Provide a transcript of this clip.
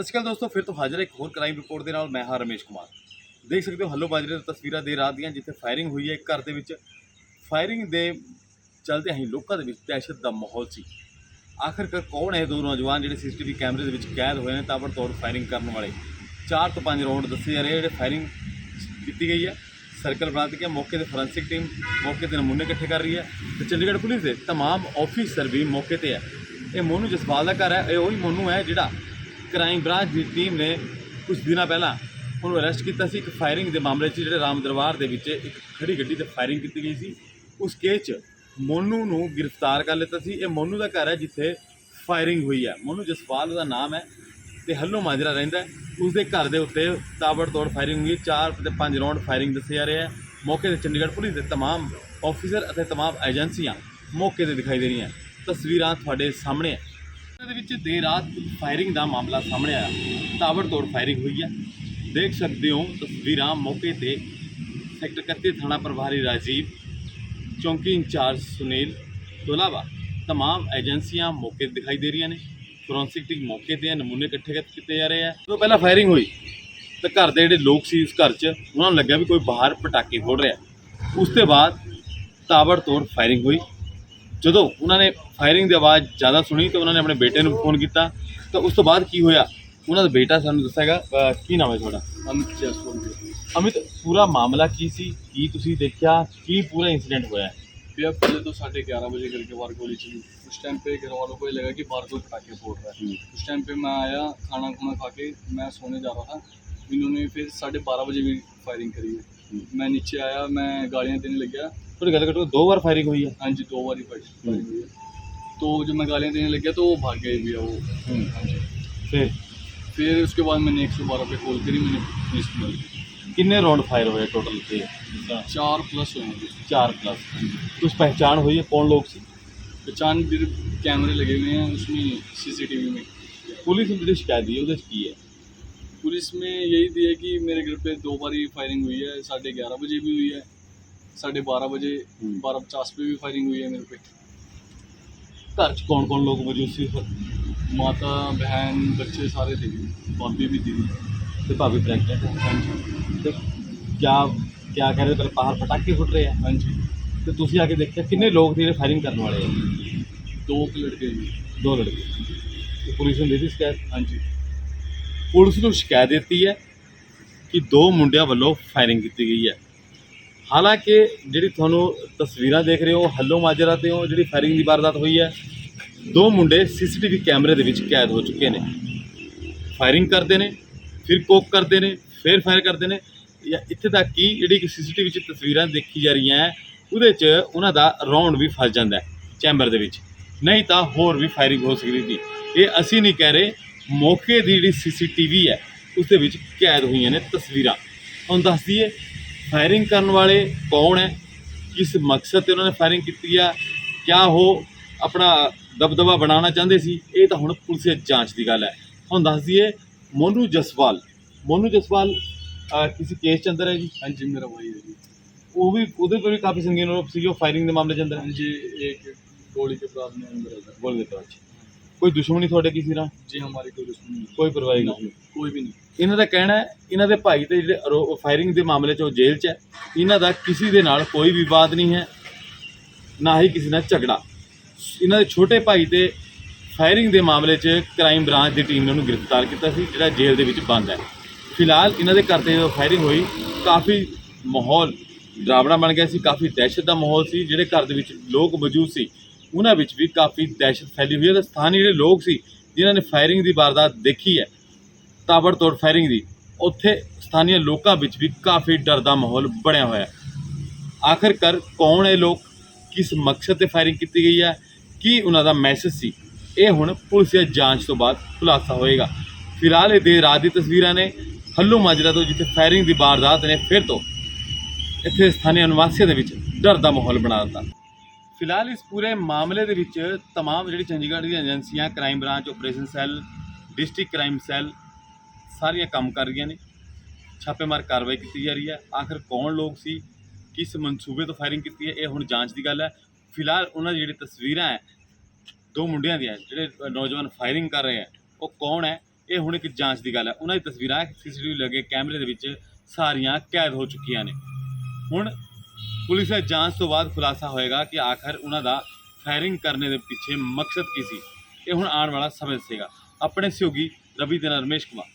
ਸਤਿ ਸ਼੍ਰੀ ਅਕਾਲ ਦੋਸਤੋ, ਫਿਰ ਤੋਂ ਹਾਜ਼ਰ ਇੱਕ ਹੋਰ ਕ੍ਰਾਈਮ ਰਿਪੋਰਟ ਦੇ ਨਾਲ, ਮੈਂ ਹਾਂ ਰਮੇਸ਼ ਕੁਮਾਰ। ਦੇਖ ਸਕਦੇ ਹੋ, ਹੱਲੋ ਬਾਜਰੇ ਦੀਆਂ ਤਸਵੀਰਾਂ ਦੇ ਰਾਤ ਦੀਆਂ, ਜਿੱਥੇ ਫਾਇਰਿੰਗ ਹੋਈ ਹੈ ਇੱਕ ਘਰ ਦੇ ਵਿੱਚ। ਫਾਇਰਿੰਗ ਦੇ ਚਲਦੇ ਹੀ ਲੋਕਾਂ ਦੇ ਵਿੱਚ ਦਹਿਸ਼ਤ ਦਾ ਮਾਹੌਲ ਸੀ। ਆਖਰਕਾਰ ਕੌਣ ਹੈ ਇਹ ਦੋ ਨੌਜਵਾਨ ਜਿਹੜੇ ਸੀਸੀਟੀਵੀ ਕੈਮਰੇ ਦੇ ਵਿੱਚ ਕੈਦ ਹੋਏ ਨੇ, ਤਾਬੜਤੋੜ ਫਾਇਰਿੰਗ ਕਰਨ ਵਾਲੇ? ਚਾਰ ਤੋਂ ਪੰਜ ਰਾਉਂਡ ਦੱਸੇ ਜਾ ਰਹੇ ਆ, ਜਿਹੜੇ ਫਾਇਰਿੰਗ ਕੀਤੀ ਗਈ ਹੈ। ਸਰਕਲ ਬਣਾ ਦਿੱਤੀ ਹੈ, ਮੌਕੇ ਤੇ ਫੋਰੈਂਸਿਕ ਟੀਮ ਮੌਕੇ ਤੇ ਨਮੂਨੇ ਇਕੱਠੇ ਕਰ ਰਹੀ ਹੈ। ਤੇ ਚੰਡੀਗੜ੍ਹ ਪੁਲਿਸ ਦੇ ਤਮਾਮ ਆਫੀਸਰ ਵੀ ਮੌਕੇ ਤੇ ਹੈ। ਇਹ ਮੋਨੂ ਜਸਪਾਲ ਦਾ ਘਰ ਹੈ, ਇਹ ਉਹੀ ਮੋਨੂ ਹੈ ਜਿਹੜਾ ਕ੍ਰਾਈਮ ਬ੍ਰਾਂਚ ਦੀ ਟੀਮ ਨੇ ਕੁਝ ਦਿਨਾਂ ਪਹਿਲਾਂ ਉਹਨੂੰ ਅਰੈਸਟ ਕੀਤਾ ਸੀ। ਇੱਕ ਫਾਇਰਿੰਗ ਦੇ ਮਾਮਲੇ 'ਚ ਜਿਹੜੇ ਰਾਮ ਦਰਬਾਰ ਦੇ ਵਿੱਚ ਇੱਕ ਖੜੀ ਗੱਡੀ ਤੇ ਫਾਇਰਿੰਗ ਕੀਤੀ ਗਈ ਸੀ। ਉਸ ਕੇਸ 'ਚ ਮੋਨੂ ਨੂੰ ਗ੍ਰਿਫਤਾਰ ਕਰ ਲਿੱਤਾ ਸੀ। ਇਹ ਮੋਨੂ ਦਾ ਘਰ ਹੈ ਜਿੱਥੇ ਫਾਇਰਿੰਗ ਹੋਈ ਹੈ। ਮੋਨੂ ਜਸਪਾਲ ਦਾ ਨਾਮ ਹੈ ਤੇ ਹੱਲੋ ਮਾਜਰਾ ਰਹਿੰਦਾ ਉਸ ਦੇ ਘਰ ਦੇ ਉੱਤੇ ਤਾਬੜਤੋੜ ਫਾਇਰਿੰਗ ਹੋਈ ਹੈ। ਚਾਰ ਤੇ ਪੰਜ ਰਾਉਂਡ ਫਾਇਰਿੰਗ ਦੱਸੇ ਜਾ ਰਹੇ ਹੈ। ਮੌਕੇ ਤੇ ਚੰਡੀਗੜ੍ਹ ਪੁਲਿਸ ਦੇ ਤਮਾਮ ਆਫੀਸਰ ਅਤੇ ਤਮਾਮ ਏਜੰਸੀਆਂ ਮੌਕੇ ਤੇ ਦਿਖਾਈ ਦੇ ਰਹੀਆਂ। ਤਸਵੀਰਾਂ ਤੁਹਾਡੇ ਸਾਹਮਣੇ ਹੈ। ਦੇ ਵਿੱਚ ਦੇਰ ਰਾਤ ਫਾਇਰਿੰਗ ਦਾ ਮਾਮਲਾ ਸਾਹਮਣੇ ਆਇਆ। ਤਾਬੜਤੋੜ ਫਾਇਰਿੰਗ ਹੋਈ ਹੈ। ਦੇਖ ਸਕਦੇ ਹੋ ਤਸਵੀਰਾਂ ਮੌਕੇ ਤੇ ਸੈਕਟਰ 31 ਥਾਣਾ ਪ੍ਰਭਾਰੀ ਰਾਜੀਵ, ਚੌਂਕੀ ਇੰਚਾਰਜ ਸੁਨੀਲ ਤੋਂ ਇਲਾਵਾ ਤਮਾਮ ਏਜੰਸੀਆਂ ਮੌਕੇ ਤੇ ਦਿਖਾਈ ਦੇ ਰਹੀਆਂ ਨੇ। ਫੋਰੈਂਸਿਕ ਟੀਮ ਮੌਕੇ ਤੇ ਨਮੂਨੇ ਇਕੱਠੇ ਕੀਤੇ ਜਾ ਰਹੇ ਆ ਤੋਂ ਪਹਿਲਾਂ ਫਾਇਰਿੰਗ ਹੋਈ ਤਾਂ ਘਰ ਦੇ ਜਿਹੜੇ ਲੋਕ ਸੀ ਉਸ ਘਰ 'ਚ, ਉਹਨਾਂ ਨੂੰ ਲੱਗਿਆ ਵੀ ਕੋਈ ਬਾਹਰ ਪਟਾਕੇ ਫੋੜ ਰਿਹਾ। ਉਸ ਤੋਂ ਬਾਅਦ ਤਾਬੜਤੋੜ ਫਾਇਰਿੰਗ ਹੋਈ। ਜਦੋਂ ਉਹਨਾਂ ਨੇ ਫਾਇਰਿੰਗ ਦੀ ਆਵਾਜ਼ ਜ਼ਿਆਦਾ ਸੁਣੀ ਤਾਂ ਉਹਨਾਂ ਨੇ ਆਪਣੇ ਬੇਟੇ ਨੂੰ ਫੋਨ ਕੀਤਾ ਤਾਂ ਉਸ ਤੋਂ ਬਾਅਦ ਕੀ ਹੋਇਆ ਉਹਨਾਂ ਦਾ ਬੇਟਾ ਸਾਨੂੰ ਦੱਸੇਗਾ ਅਹ ਕੀ ਨਾਮ ਹੈ ਤੁਹਾਡਾ ਅਮਿਤ ਜਸਪਾਲ ਅਮਿਤ ਪੂਰਾ ਮਾਮਲਾ ਕੀ ਸੀ ਕੀ ਤੁਸੀਂ ਦੇਖਿਆ ਕੀ ਪੂਰਾ ਇੰਸੀਡੈਂਟ ਹੋਇਆ ਹੈ? भैया पहले तो साढ़े ग्यारह बजे घर के बाहर गोली चली उस टाइम पे घर वालों को ये लगा कि बाहर कोई पटाखे फोड़ रहा है उस टाइम पे मैं आया खाना खुना खा के मैं सोने जा रहा था इन्होंने फिर साढ़े बारह बजे भी फायरिंग करी है मैं नीचे आया मैं गालियाँ देने लग गया। तो गल कटो दो बार फायरिंग हुई है। हाँ जी दो बार ही फायरिंग हुई हम्म। है। तो जब मैं गालियाँ देने लग गया तो वो भाग भी वो। हम्म। हाँ जी। फिर? फिर उसके बाद मैंने एक सौ बारह पे कॉल करी मैंने पुलिस को कितने राउंड फायर हुए टोटल के चार प्लस हुए चार प्लस तो कुछ पहचान हुई है कौन लोग से? पहचान कैमरे लगे हुए हैं उसमें सीसीटीवी में। पुलिस ने शिकायत दी है उधर की है। पुलिस में यही दी है कि मेरे घर पे दो बारी फायरिंग हुई है साढ़े ग्यारह बजे भी हुई है साढ़े बारह बजे हम्म। बारह पचास पे भी फायरिंग हुई है मेरे पे। घर कौन कौन लोग मौजूद थे? माता बहन बच्चे सारे थे भाभी भी थी। तो भाभी प्रेगनेंट है? हाँ जी। तो क्या क्या कह रहे पहले बाहर पटाखे फुट रहे हैं? हाँ जी। तो तुम आके देखते किन्ने लोग थे फायरिंग करने वाले हैं? दो लड़के दो लड़के। तो पुलिस ने दे दी शिकायत हाँ जी। ਪੁਲਿਸ ਨੂੰ ਸ਼ਿਕਾਇਤ ਦਿੱਤੀ ਹੈ ਕਿ ਦੋ ਮੁੰਡਿਆਂ ਵੱਲੋਂ ਫਾਇਰਿੰਗ ਕੀਤੀ ਗਈ ਹੈ। ਹਾਲਾਂਕਿ ਜਿਹੜੀ ਤੁਹਾਨੂੰ ਤਸਵੀਰਾਂ ਦੇਖ ਰਹੇ ਹੋ ਹੱਲੋ ਮਾਜਰਾ ਤੇ ਹੋ ਜਿਹੜੀ ਫਾਇਰਿੰਗ ਦੀ ਵਾਰਦਾਤ ਹੋਈ ਹੈ, ਦੋ ਮੁੰਡੇ ਸੀਸੀਟੀਵੀ ਕੈਮਰੇ ਦੇ ਵਿੱਚ ਕੈਦ ਹੋ ਚੁੱਕੇ ਨੇ। ਫਾਇਰਿੰਗ ਕਰਦੇ ਨੇ, ਫਿਰ ਕੋਕ ਕਰਦੇ ਨੇ, ਫਿਰ ਫਾਇਰ ਕਰਦੇ ਨੇ। ਜਾਂ ਇੱਥੇ ਤੱਕ ਕਿ ਜਿਹੜੀ ਸੀਸੀਟੀਵੀ 'ਚ ਤਸਵੀਰਾਂ ਦੇਖੀ ਜਾ ਰਹੀਆਂ ਹੈ, ਉਹਦੇ 'ਚ ਉਹਨਾਂ ਦਾ ਰਾਉਂਡ ਵੀ ਫਸ ਜਾਂਦਾ ਹੈ, ਚੈਂਬਰ ਦੇ ਵਿੱਚ। ਨਹੀਂ ਤਾਂ ਹੋਰ ਵੀ ਫਾਇਰਿੰਗ ਹੋ ਸਕਦੀ ਸੀ। ਇਹ ਅਸੀਂ ਨਹੀਂ ਕਹਿ ਰਹੇ ਮੌਕੇ ਦੀ ਜਿਹੜੀ ਸੀਸੀਟੀਵੀ ਹੈ ਉਸ ਦੇ ਵਿੱਚ ਕੈਦ ਹੋਈਆਂ ਨੇ ਤਸਵੀਰਾਂ। ਹੁਣ ਦੱਸ ਦਈਏ ਫਾਇਰਿੰਗ ਕਰਨ ਵਾਲੇ ਕੌਣ ਹੈ? ਕਿਸ ਮਕਸਦ ਤੇ ਉਹਨਾਂ ਨੇ ਫਾਇਰਿੰਗ ਕੀਤੀ ਆ? ਕਿਆ ਉਹ ਆਪਣਾ ਦਬਦਬਾ ਬਣਾਉਣਾ ਚਾਹੁੰਦੇ ਸੀ? ਇਹ ਤਾਂ ਹੁਣ ਪੁਲਿਸ ਦੀ ਜਾਂਚ ਦੀ ਗੱਲ ਹੈ। ਹੁਣ ਦੱਸ ਦਈਏ ਮੋਨੂ ਜਸਵਾਲ। ਮੋਨੂ ਜਸਵਾਲ ਕਿਸੇ ਕੇਸ ਚ ਅੰਦਰ ਹੈ ਜੀ? ਹਾਂਜੀ ਮੇਰਾ ਭਾਈ ਹੈ ਜੀ। ਉਹ ਵੀ ਉਹਦੇ ਕੋਲ ਵੀ ਕਾਫੀ ਸੰਗੀਨ ਆਰੋਪ ਸੀ ਜੋ ਫਾਇਰਿੰਗ ਦੇ ਮਾਮਲੇ ਚ ਅੰਦਰ ਹੈ। ਜੀ ਇੱਕ ਗੋਲੀ ਕੇ ਅਪਰਾਧ में ਅੰਦਰ ਹੈ। ਬੋਲ ਦਿੱਤਾ ਅੱਛਾ ਕੋਈ ਦੁਸ਼ਮਣੀ ਤੁਹਾਡੇ ਕਿਸੇ ਨਾਲ जी हमारी कोई दुश्मनी नहीं ਕੋਈ ਪਰਵਾਹੀ No, ਨਹੀਂ कोई भी नहीं ਇਹਨਾਂ ਦਾ ਕਹਿਣਾ ਹੈ ਇਹਨਾਂ ਦੇ ਭਾਈ ਤੇ ਜਿਹੜੇ ਫਾਇਰਿੰਗ ਦੇ ਮਾਮਲੇ 'ਚ ਉਹ ਜੇਲ੍ਹ 'ਚ ਹੈ ਇਹਨਾਂ ਦਾ ਕਿਸੇ ਦੇ ਨਾਲ ਕੋਈ ਵਿਵਾਦ ਨਹੀਂ ਹੈ ਨਾ ਹੀ ਕਿਸੇ ਨਾਲ ਝਗੜਾ ਇਹਨਾਂ ਦੇ ਛੋਟੇ ਭਾਈ ਤੇ ਫਾਇਰਿੰਗ ਦੇ ਮਾਮਲੇ 'ਚ ਕ੍ਰਾਈਮ ਬ੍ਰਾਂਚ ਦੀ ਟੀਮ ਨੇ ਉਹਨੂੰ ਗ੍ਰਿਫਤਾਰ ਕੀਤਾ ਸੀ ਜਿਹੜਾ ਜੇਲ੍ਹ ਦੇ ਵਿੱਚ ਬੰਦ ਹੈ ਫਿਲਹਾਲ ਇਹਨਾਂ ਦੇ ਘਰ ਤੇ ਜਦੋਂ ਫਾਇਰਿੰਗ ਹੋਈ ਕਾਫੀ ਮਾਹੌਲ ਡਰਾਵਣਾ ਬਣ ਗਿਆ ਸੀ ਕਾਫੀ ਦਹਿਸ਼ਤ ਦਾ ਮਾਹੌਲ ਸੀ ਜਿਹੜੇ ਘਰ ਦੇ ਵਿੱਚ ਲੋਕ ਮੌਜੂਦ ਸੀ ਉਹਨਾਂ ਵਿੱਚ ਵੀ ਕਾਫੀ ਦਹਿਸ਼ਤ ਫੈਲੀ ਹੋਈ ਹੈ ਤੇ ਸਥਾਨੀ ਜਿਹੜੇ ਲੋਕ ਸੀ, ਜਿਨ੍ਹਾਂ ਨੇ ਫਾਇਰਿੰਗ ਦੀ ਵਾਰਦਾਤ ਦੇਖੀ ਹੈ, ਤਾਬੜਤੋੜ ਫਾਇਰਿੰਗ ਦੀ, ਉੱਥੇ ਸਥਾਨੀ ਲੋਕਾਂ ਵਿੱਚ ਵੀ ਕਾਫੀ ਡਰ ਦਾ ਮਾਹੌਲ ਬਣਿਆ ਹੋਇਆ ਹੈ। ਆਖਰਕਾਰ ਕੌਣ ਇਹ ਲੋਕ? ਕਿਸ ਮਕਸਦ ਤੇ ਫਾਇਰਿੰਗ ਕੀਤੀ ਗਈ ਹੈ? ਕੀ ਉਹਨਾਂ ਦਾ ਮੈਸੇਜ ਸੀ? ਇਹ ਹੁਣ ਪੁਲਿਸ ਦੀ ਜਾਂਚ ਤੋਂ ਬਾਅਦ ਖੁਲਾਸਾ ਹੋਏਗਾ। ਫਿਲਹਾਲ ਇਹ ਦੇਰ ਰਾਤ ਦੀ ਤਸਵੀਰਾਂ ਨੇ, ਹੱਲੂ ਮਾਜਰਾ ਤੋਂ ਜਿੱਥੇ ਫਾਇਰਿੰਗ ਦੀ ਵਾਰਦਾਤ ਨੇ, ਫਿਰ ਤੋਂ ਇੱਥੇ ਸਥਾਨੀ ਨਿਵਾਸੀਆਂ ਦੇ ਵਿੱਚ ਡਰ ਦਾ ਮਾਹੌਲ ਬਣਾ ਦਿੱਤਾ। ਫਿਲਹਾਲ ਇਸ ਪੂਰੇ ਮਾਮਲੇ ਦੇ ਵਿੱਚ तमाम ਜਿਹੜੀ ਚੰਡੀਗੜ੍ਹ ਦੀਆਂ ਏਜੰਸੀਆਂ crime branch operation cell district crime cell ਸਾਰੀਆਂ ਕੰਮ ਕਰ ਰਹੀਆਂ ਨੇ ਛਾਪੇਮਾਰ ਕਾਰਵਾਈ ਕੀਤੀ ਜਾ ਰਹੀ ਹੈ ਆਖਰ ਕੌਣ ਲੋਕ ਸੀ ਕਿਸ ਮਨਸੂਬੇ ਤੋਂ ਫਾਇਰਿੰਗ ਕੀਤੀ ਹੈ ਇਹ ਹੁਣ ਜਾਂਚ ਦੀ ਗੱਲ ਹੈ ਫਿਲਹਾਲ ਉਹਨਾਂ ਦੀ ਜਿਹੜੀ ਤਸਵੀਰਾਂ ਹੈ ਦੋ ਮੁੰਡਿਆਂ ਦੀਆਂ ਜਿਹੜੇ ਨੌਜਵਾਨ ਫਾਇਰਿੰਗ ਕਰ ਰਹੇ ਹੈ ਉਹ ਕੌਣ ਹੈ ਇਹ ਹੁਣ ਇੱਕ ਜਾਂਚ ਦੀ ਗੱਲ ਹੈ ਉਹਨਾਂ ਦੀ ਤਸਵੀਰਾਂ ਸੀਸੀਟੀਵੀ ਲੱਗੇ ਕੈਮਰੇ ਦੇ ਵਿੱਚ ਸਾਰੀਆਂ ਕੈਦ ਹੋ ਚੁੱਕੀਆਂ ਨੇ ਹੁਣ ਪੁਲਿਸ ਦੇ ਜਾਂਚ ਤੋਂ ਬਾਅਦ ਖੁਲਾਸਾ ਹੋਏਗਾ ਕਿ ਆਖਰ ਉਹਨਾਂ ਦਾ ਫਾਇਰਿੰਗ ਕਰਨ ਦੇ ਪਿੱਛੇ ਮਕਸਦ ਕੀ ਸੀ, ਇਹ ਹੁਣ ਆਉਣ ਵਾਲਾ ਸਮਝ ਦੱਸੇਗਾ। ਆਪਣੇ ਸਹਿਯੋਗੀ ਰਵੀ ਦੇ ਨਾਲ ਰਮੇਸ਼ ਕੁਮਾਰ।